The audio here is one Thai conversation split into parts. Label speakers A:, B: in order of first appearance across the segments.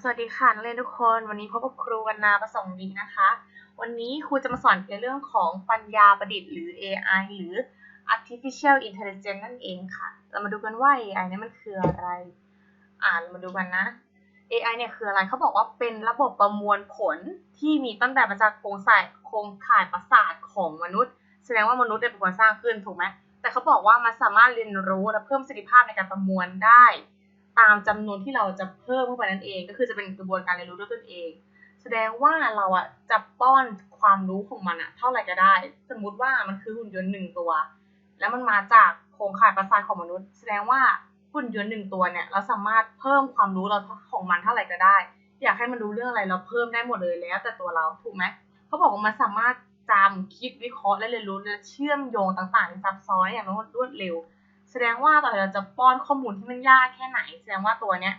A: สวัสดีค่ะนักเรียนทุกคน วันนี้พบกับครูวันนาประสงค์ดีนะคะ วันนี้ครูจะมาสอนเกี่ยวกับเรื่องของปัญญาประดิษฐ์หรือ AI หรือ artificial intelligence นั่นเองค่ะ เรามาดูกันว่า AI นี่มันคืออะไร อ่าเรามาดูกันนะ AI เนี่ยคืออะไรเขาบอกว่าเป็นระบบประมวลผลที่มีต้นแบบมาจากโครงสร้างโครงข่ายประสาทของมนุษย์ แสดงว่ามนุษย์เป็นคนสร้างขึ้นถูกไหมแต่เขาบอกว่ามันสามารถเรียนรู้และเพิ่มประสิทธิภาพในการประมวลได้ ตามจำนวนที่เราจะเพิ่มเข้าไปนั่นเอง ก็คือจะเป็นกระบวนการเรียนรู้ด้วยตนเอง แสดงว่าเราอะจะป้อนความรู้ของมันอะเท่าไหร่ก็ได้ สมมุติว่ามันคือหุ่นยนต์หนึ่งตัว แล้วมันมาจากโครงข่ายประสาทของมนุษย์ แสดงว่าหุ่นยนต์หนึ่งตัวเนี่ยเราสามารถเพิ่มความรู้เราของมันเท่าไหร่ก็ได้ อยากให้มันรู้เรื่องอะไรเราเพิ่มได้หมดเลยแล้ว แต่ตัวเราถูกไหมเขาบอกว่ามันสามารถจำคิดวิเคราะห์และเรียนรู้และเชื่อมโยงต่างๆที่ซับซ้อนอย่างรวดเร็ว ดงว่าต่อเราจะป้อนข้อมูลที่มันยากแค่ไหน แสดงว่าตัวเนี้ย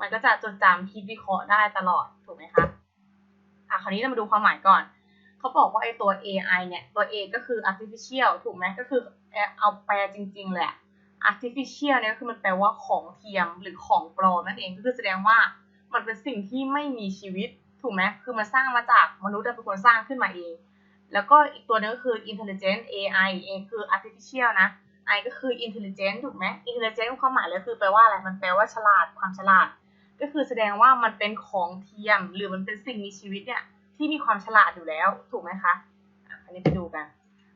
A: มันก็จะจดจำคิดวิเคราะห์ได้ตลอดถูกไหมคะอะคราวนี้เรามาดูความหมายก่อนเขาบอกว่าไอ้ตัว AI เนี่ย ตัว A ก็คือ artificial ถูกไหมก็คือเอาแปลจริง ๆ แหละ artificial เนี่ยคือมันแปลว่าของเทียมหรือของปลอมนั่นเองก็คือแสดงว่ามันเป็นสิ่งที่ไม่มีชีวิตถูกไหมคือมันสร้างมาจากมนุษย์เป็นคนสร้างขึ้นมาเอง แล้วก็อีกตัวนึงก็คือ intelligent AI A คือ artificial นะ I ก็คือ intelligent ถูกไหม intelligent ความหมายเลยคือแปลว่าอะไร มันแปลว่าฉลาด ความฉลาด ก็คือแสดงว่ามันเป็นของเทียม หรือมันเป็นสิ่งมีชีวิตเนี่ยที่มีความฉลาดอยู่แล้ว ถูกไหมคะ อันนี้ไปดูกัน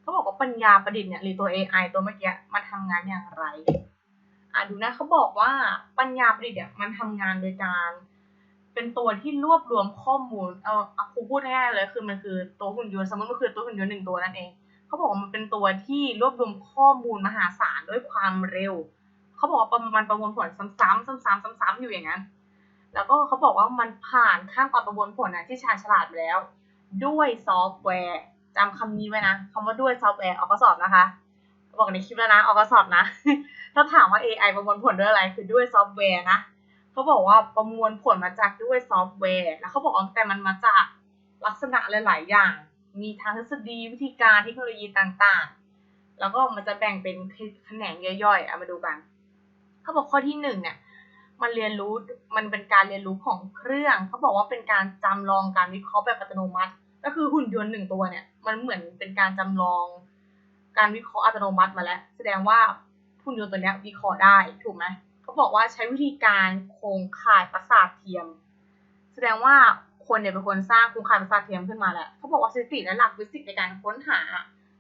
A: เขาบอกว่าปัญญาประดิษฐ์เนี่ยหรือตัว AI ตัวเมื่อกี้มันทำงานอย่างไร อะดูนะเขาบอกว่าปัญญาประดิษฐ์เนี่ยมันทำงานโดยการ เป็นตัวที่รวบรวมข้อมูล เอาครูพูดง่ายๆเลยคือมันคือตัวหุ่นยนต์ สมมติมันคือตัวหุ่นยนต์หนึ่งตัวนั่นเอง เขาบอกว่ามันเป็นตัวที่รวบรวมข้อมูลมหาศาลด้วยความเร็ว เขาบอกว่ามันประมวลผลซ้ำๆซ้ำๆซ้ำๆอยู่อย่างนั้น แล้วก็เขาบอกว่ามันผ่านขั้นตอนประมวลผลนะที่ชาญฉลาดไปแล้ว ด้วยซอฟต์แวร์จำคำนี้ไว้นะคำว่าด้วยซอฟต์แวร์ออกข้อสอบนะคะ บอกในคลิปแล้วนะออกข้อสอบนะ ถ้าถามว่า AI ประมวลผลด้วยอะไรคือด้วยซอฟต์แวร์นะเขาบอกว่าประมวลผลมาจากด้วยซอฟต์แวร์ แล้วเขาบอกว่าแต่มันมาจากลักษณะหลาย ๆ อย่าง มีทางทฤษฎีวิธีการเทคโนโลยีต่างๆ แล้วก็มันจะแบ่งเป็นแขนงย่อยๆเอามาดูกันเขาบอกข้อที่หนึ่งเนี่ยมันเรียนรู้มันเป็นการเรียนรู้ของเครื่องเขาบอกว่าเป็นการจำลองการวิเคราะห์แบบอัตโนมัติ ก็คือหุ่นยนต์หนึ่งตัวเนี่ยมันเหมือนเป็นการจำลอง การวิเคราะห์อัตโนมัติมาแล้ว แสดงว่าหุ่นยนต์ตัวนี้วิเคราะห์ได้ถูกไหมเขาบอกว่าใช้วิธีการโครงข่ายประสาทเทียม แสดงว่า คนเนี่ยเป็นคนสร้างครงข่าประสาทเทียมขึ้นมาแหละเขาบอกว่าสถิติและหลักฟิสิกส์ในการค้นหา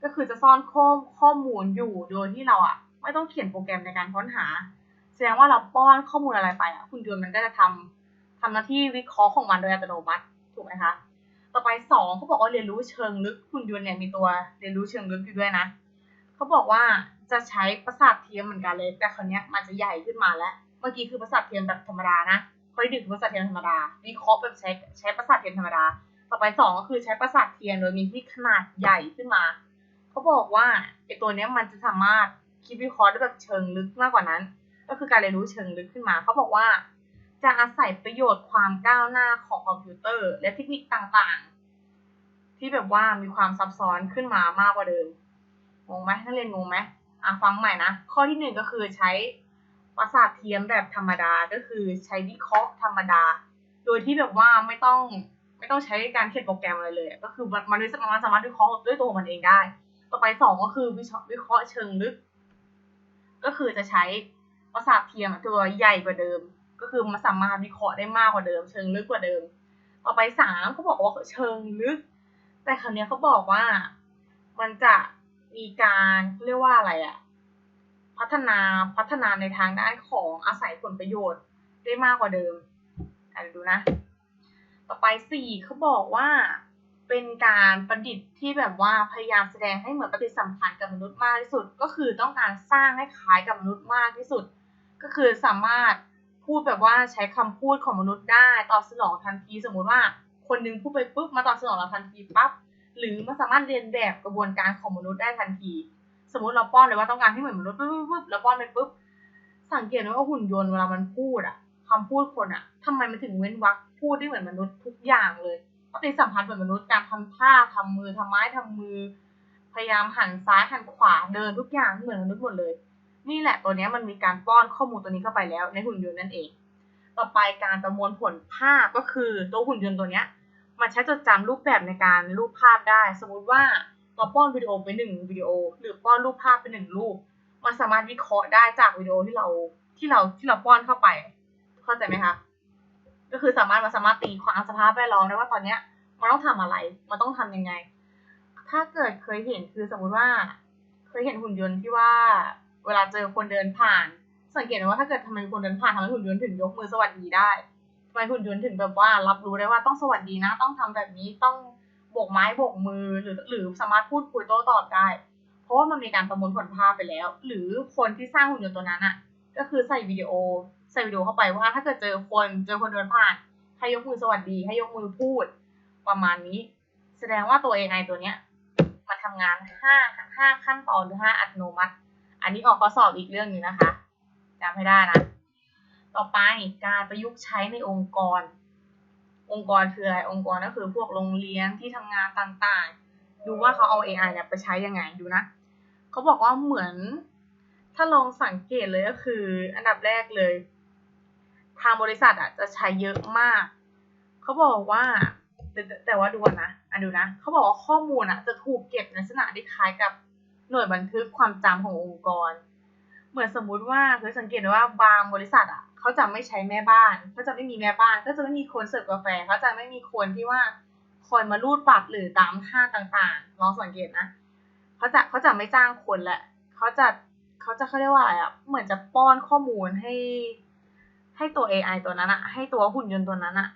A: ก็คือจะซ่อนข้อข้อมูลอยู่โดยที่เราอะไม่ต้องเขียนโปรแกรมในการค้นหา แสดงว่าเราป้อนข้อมูลอะไรไปอะคุณยนต์มันก็จะทำทำหน้าที่วิเคราะห์ของมันโดยอัตโนมัติถูกไหมคะต่อไปสองเขาบอกว่าเรียนรู้เชิงลึกคุณยนต์เนี่ยมีตัวเรียนรู้เชิงลึกอยู่ด้วยนะเขาบอกว่าจะใช้ประสาทเทียมเหมือนกันเลย แต่คราวนี้มันจะใหญ่ขึ้นมาแล้ว เมื่อกี้คือประสาทเทียมแบบธรรมดานะ ข้อที่หนึ่งคือประสาทเทียมธรรมดาวิเคราะห์แบบใช้ใช้ประสาทเทียมธรรมดา ต่อไปสองก็คือใช้ประสาทเทียมโดยมีที่ขนาดใหญ่ขึ้นมา เขาบอกว่าไอตัวนี้มันจะสามารถคิดวิเคราะห์ได้แบบเชิงลึกมากกว่านั้น ก็คือการเรียนรู้เชิงลึกขึ้นมา เขาบอกว่าจะอาศัยประโยชน์ความก้าวหน้าของคอมพิวเตอร์ และเทคนิคต่างๆ ที่แบบว่ามีความซับซ้อนขึ้นมามากกว่าเดิมงงไหมนักเรียนงงไหมอะฟังใหม่นะ ข้อที่หนึ่งก็คือใช้ ประสาทเทียมแบบธรรมดาก็คือใช้วิเคราะห์ธรรมดา โดยที่แบบว่าไม่ต้องไม่ต้องใช้การเขียนโปรแกรมอะไรเลย ก็คือมันมันสามารถวิเคราะห์ด้วยตัวมันเองได้ ต่อไปสองก็คือวิเคราะห์เชิงลึก ก็คือจะใช้ประสาทเทียมตัวใหญ่กว่าเดิม ก็คือมันสามารถวิเคราะห์ได้มากกว่าเดิม เชิงลึกกว่าเดิม ต่อไปสามเขาบอกว่าเชิงลึก แต่คราวนี้เขาบอกว่ามันจะมีการเรียกว่าอะไรอะ พัฒนาพัฒนาในทางด้านของอาศัยผลประโยชน์ได้มากกว่าเดิมอ่านดูนะ ต่อไปสี่เขาบอกว่าเป็นการประดิษฐ์ที่แบบว่าพยายามแสดงให้เหมือนปฏิสัมพันธ์กับมนุษย์มากที่สุด ก็คือต้องการสร้างให้คล้ายกับมนุษย์มากที่สุด ก็คือสามารถพูดแบบว่าใช้คำพูดของมนุษย์ได้ตอบสนองทันทีสมมุติว่า คนนึงพูดไปปุ๊บมาตอบสนองเราทันทีปั๊บหรือมันสามารถเรียนแบบกระบวนการของมนุษย์ได้ทันที สมมติเราป้อนเลยว่าต้องการให้เหมือนมนุษย์ปุ๊บปุ๊บแล้วป้อนไปปุ๊บสังเกตว่าหุ่นยนต์เวลามันพูดอะคำพูดคนอะทำไมมันถึงเว้นวรรคพูดได้เหมือนมนุษย์ทุกอย่างเลยปฏิสัมพันธ์เหมือนมนุษย์การทำท่าทำมือทำไม้ทำมือ พยายามหันซ้ายหันขวาเดินทุกอย่างเหมือนมนุษย์หมดเลย นี่แหละตัวนี้มันมีการป้อนข้อมูลตัวนี้เข้าไปแล้วในหุ่นยนต์นั่นเอง ต่อไปการประมวลผลภาพก็คือตัวหุ่นยนต์ตัวเนี้ยมันใช้จดจำรูปแบบในการรูปภาพได้ สมมุติว่า เราป้อนวิดีโอไปหนึ่งวิดีโอ หรือป้อนรูปภาพไปหนึ่งรูป มันสามารถวิเคราะห์ได้จากวิดีโอที่เราที่เราที่เราป้อนเข้าไป เข้าใจไหมคะ ก็คือสามารถมันสามารถตีความสภาพแวดล้อมได้ว่าตอนเนี้ยมันต้องทำอะไร มันต้องทำยังไง ถ้าเกิดเคยเห็นคือสมมุติว่า เคยเห็นหุ่นยนต์ที่ว่าเวลาเจอคนเดินผ่าน สังเกตไหมว่าถ้าเกิดทำไมคนเดินผ่านทำให้หุ่นยนต์ถึงยกมือสวัสดีได้ทำไมหุ่นยนต์ถึงแบบว่ารับรู้ได้ว่าต้องสวัสดีนะ ต้องทำแบบนี้ต้อง บกไม้บกมือหรือหรือสามารถพูดคุยโต้ตอบได้ เพราะว่ามันมีการประมวลผลภาพไปแล้ว หรือคนที่สร้างหุ่นยนต์ตัวนั้นอะ ก็คือใส่วิดีโอใส่วิดีโอเข้าไปว่าถ้าเกิดเจอคนเจอคนเดินผ่านให้ยกมือสวัสดีให้ยกมือพูดประมาณนี้ แสดงว่าตัว AI ตัวเนี้ยมาทำงานห้าห้าขั้นตอนหรือห้าอัตโนมัติ อันนี้ออกข้อสอบอีกเรื่องหนึงนะคะจำให้ได้นะ ต่อไปการประยุกต์ใช้ในองค์กร องค์กรคืออะไรองค์กรก็คือพวกโรงเรียนที่ทำงานต่างๆ ดูว่าเขาเอา AI เนี่ยไปใช้ยังไงดูนะเขาบอกว่าเหมือนถ้าลองสังเกตเลยก็คือ อันดับแรกเลย ทางบริษัทอะจะใช้เยอะมาก เขาบอกว่า แต่แต่ว่าดูนะอันดูนะเขาบอกว่าข้อมูลอะจะถูกเก็บในลักษณะที่คล้ายกับหน่วยบันทึกความจำขององค์กร เหมือนสมมุติว่าเคยสังเกตว่าบางบริษัทอะ เขาจะไม่ใช้แม่บ้านเขาจะไม่มีแม่บ้าน ก็จะไม่มีคนเสิร์ฟกาแฟเขาจะไม่มีคนที่ว่าคอยมารูดบัตรหรือตามห้างต่างๆลองสังเกตนะเขาจะเขาจะไม่จ้างคนแหละเขาจะเขาจะเขาเรียกว่าอะไรอะเหมือนจะป้อนข้อมูลให้ ให้ตัว AI ตัวนั้นอะให้ตัวหุ่นยนต์ตัวนั้นอะ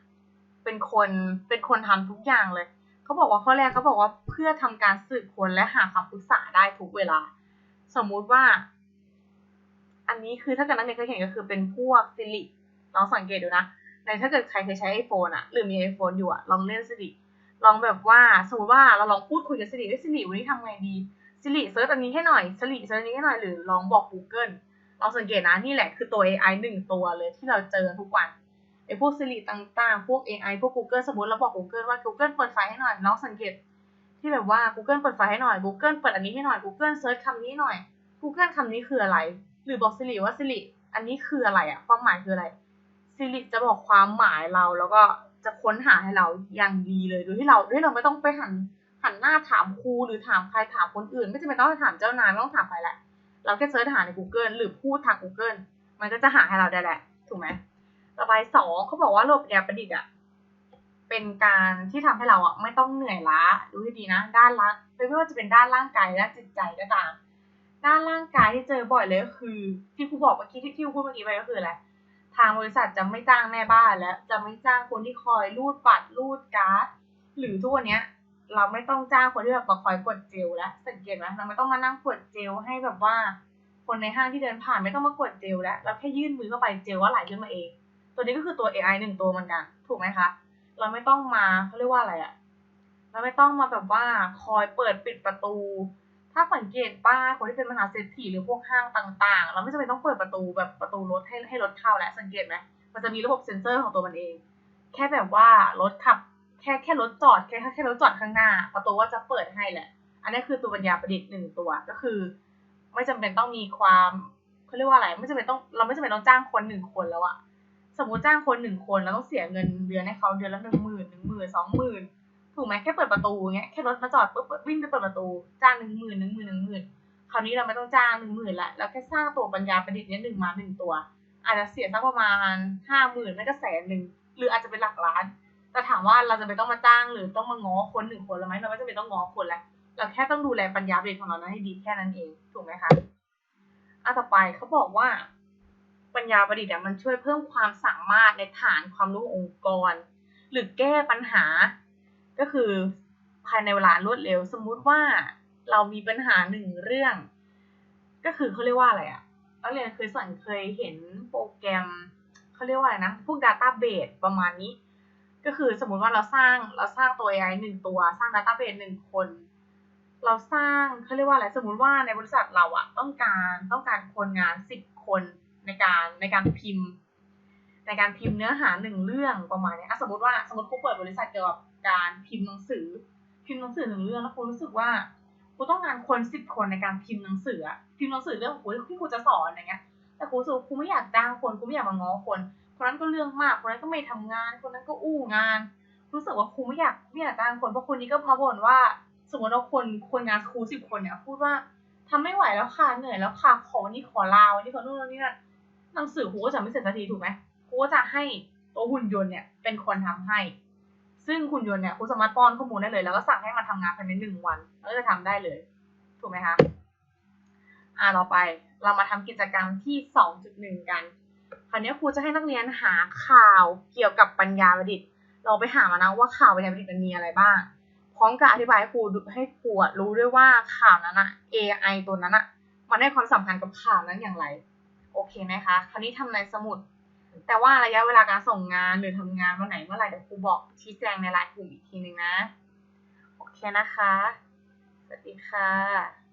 A: เป็นคนเป็นคนทำทุกอย่างเลยเขาบอกว่าข้อแรกเขาบอกว่าเพื่อทำการสืบค้นและหาคำปรึกษาได้ทุกเวลา สมมุติว่า อันนี้คือถ้าเกิดนักเรียนเคยเห็นก็คือเป็นพวกสิริลองสังเกตดูนะในถ้าเกิดใครเคยใช้ iPhone อะหรือมี iPhone อยู่อะลองเล่นสิริลองแบบว่าสมมติว่าเราลองพูดคุยกับสิริเอ้ยสิริวันนี้ทำไงดีสิริเซิร์ชอันนี้ให้หน่อยสิริเซิร์ชอันนี้ให้หน่อยหรือลองบอก Google ลองสังเกตนะนี่แหละคือตัว AI หนึ่งตัวเลยที่เราเจอทุกวันไอพวก Siri ต่างๆ พวก AI พวก Google สมมติเราบอก Google ว่า Google เปิดไฟให้หน่อยลองสังเกตที่แบบว่า Google เปิดไฟให้หน่อย Google เปิดอันนี้ให้หน่อย Google เซิร์ชคำนี้หน่อย Google คำนี้คืออะไร หรือบอก Siri ว่า Siri อันนี้คืออะไรอะความหมายคืออะไร Siri จะบอกความหมายเราแล้วก็จะค้นหาให้เราอย่างดีเลยโดยที่เราดยที่เราไม่ต้องไปหันหันหน้าถามครูหรือถามใครถามคนอื่น ไม่จำเป็นต้องถามเจ้านายไม่ต้องถามใครแหละ เราแค่เซิร์ชหาใน Google หรือพูดทาง Google มันก็จะหาให้เราได้แหละถูกไหมต่อไปสองเขาบอกว่าระบบปัญญาประดิษฐ์อะเป็นการที่ทำให้เราอะไม่ต้องเหนื่อยล้าดูให้ดีนะ ด้านละไม่ว่าจะเป็นด้านร่างกายและจิตใจก็ตาม ด้านร่างกายที่เจอบ่อยเลยก็คือ ที่ครูบอกเมื่อกี้ที่ที่ครูพูดเมื่อกี้ไปก็คืออะไรทางบริษัทจะไม่จ้างแม่บ้านแล้ว จะไม่จ้างคนที่คอยรูดบัตรรูดการ์ดหรือทุกวันนี้ยเราไม่ต้องจ้างคนที่แบบมาคอยกดเจลแล้วสังเกตไหมเราไม่ต้องมานั่งกดเจลให้แบบว่า คนในห้างที่เดินผ่านไม่ต้องมากดเจลแล้วเราแค่ยื่นมือเข้าไปเจลว่าไหลขึ้นมาเอง ตัวนี้ก็คือตัว AI หนึ่งตัวเหมือนกันถูกไหมคะ เราไม่ต้องมาเขาเรียกว่าอะไรอะเราไม่ต้องมาแบบว่าคอยเปิดปิดประตู ถ้าสังเกตป้าคนที่เป็นมหาเศรษฐีหรือพวกห้างต่าง ๆ เราไม่จำเป็นต้องเปิดประตูแบบประตูรถให้ให้รถเข้าแหล้วสังเกตไหมมันจะมีระบบเซ็นเซอร์ของตัวมันเอง แค่แบบว่ารถขับ แค่แค่รถจอดแค่แค่รถจอดข้างหน้า ประตูก็จะเปิดให้แหละ อันนี้คือตัวปัญญาประดิษฐ์หนึ่งตัวก็คือ ไม่จำเป็นต้องมีความเขาเรียกว่าอะไรไม่จำเป็นต้องเราไม่จำเป็นต้องจ้างคนหนึ่งคนแล้วอะสมมติจ้างคนหนึ่งคนแล้วต้องเสียเงินเดือนให้เขาเดือนละหนึ่งหมื่นหนึ่งหมื่นสองหมื่น ถูกไหมแค่เปิดประตูเงี้ยแค่รถมาจอดปุ๊บวิ่งไปเปิดประตูจ้างหนึ่งหมื่นหนึ่งหมื่นหนึ่งหมื่นคราวนี้เราไม่ต้องจ้างหนึ่งหมื่นละแล้วแค่สร้างตัวปัญญาประดิษฐ์เนี้ยหนึ่งมาหนึ่งตัว อาจจะเสียสักประมาณห้าหมื่นไม่ก็แสนหนึ่งหรืออาจจะเป็นหลักล้าน แต่ถามว่าเราจะไปต้องมาจ้างหรือต้องมาง้อคนหนึ่งคนแล้วไหมเราไม่จำเป็นต้องง้อคนแล้วเราแค่ต้องดูแลปัญญาประดิษฐ์ของเราให้ดีแค่นั้นเองถูกไหมคะอันต่อไปเขาบอกว่าปัญญาประดิษฐ์มันช่วยเพิ่มความสามารถในฐานความรู้องค์กร หรือแก้ปัญหา ก็คือภายในเวลารวดเร็ว สมมุติว่าเรามีปัญหาหนึ่งเรื่อง ก็คือเขาเรียกว่าอะไรอะนักเรียนเคยสั่งเคยเห็นโปรแกรมเขาเรียกว่าอะไรนะ พวก Database ประมาณนี้ ก็คือสมมุติว่าเราสร้างเราสร้างตัว AI หนึ่งตัว สร้าง Database หนึ่งคน เราสร้างเขาเรียกว่าอะไร สมมุติว่าในบริษัทเราอะต้องการต้องการคนงานสิบคนในการในการพิมพ์ ในการพิมพ์เนื้อหาหนึ่งเรื่องประมาณนี้อะสมมติว่าสมมติครูเปิดบริษัทเกี่ยวกับ การพิมพ์หนังสือ พิมพ์หนังสือหนึ่งเรื่องแล้วครูรู้สึกว่าครูต้องการคนสิบคนในการพิมพ์หนังสืออะพิมพ์หนังสือเรื่องของครูที่ครูจะสอนอย่างเงี้ยแต่ครูรู้สึกว่าครูไม่อยากจ้างคนครูไม่อยากมาง้อคนคนนั้นก็เรื่องมากคนนั้นก็ไม่ทำงาน คนนั้นก็อู้งาน รู้สึกว่าครูไม่อยากไม่อยากจ้างคนเพราะคนนี้ก็เพราะบ่นว่า สมมติว่าคนคนงานครูสิบคนเนี่ย พูดว่าทำไม่ไหวแล้วค่ะเหนื่อยแล้วค่ะขอนี่ขอลาวันนี้ขอนู่นนี่นั่นหนังสือครูก็จะไม่เสร็จสักทีถูกไหมครูก็จะให้ตัวหุ่นยนต์เนี่ยเป็นคนทำให้ ซึ่งหุ่นยนต์เนี่ยครูสามารถป้อนข้อมูลได้เลย แล้วก็สั่งให้มันทำงานภายในหนึ่งวันก็จะทำได้เลย ถูกไหมคะอ่าต่อไปเรามาทำกิจกรรมที่สองจุดหนึ่งกัน คราวนี้ครูจะให้นักเรียนหาข่าวเกี่ยวกับปัญญาประดิษฐ์ เราไปหามานะว่าข่าวปัญญาประดิษฐ์มันมีอะไรบ้าง พร้อมกับอธิบายให้ครูให้ครูรู้ด้วยว่าข่าวนั้นอะ AI ตัวนั้นอะมันให้ความสำคัญกับข่าวนั้นอย่างไร โอเคไหมคะ คราวนี้ทำในสมุด แต่ว่าระยะเวลาการส่งงานหรือทำงานวันไหนเมื่อไหร่เดี๋ยวครูบอกชี้แจงในไลน์กลุ่มอีกทีนึงนะ โอเคนะคะ สวัสดีค่ะ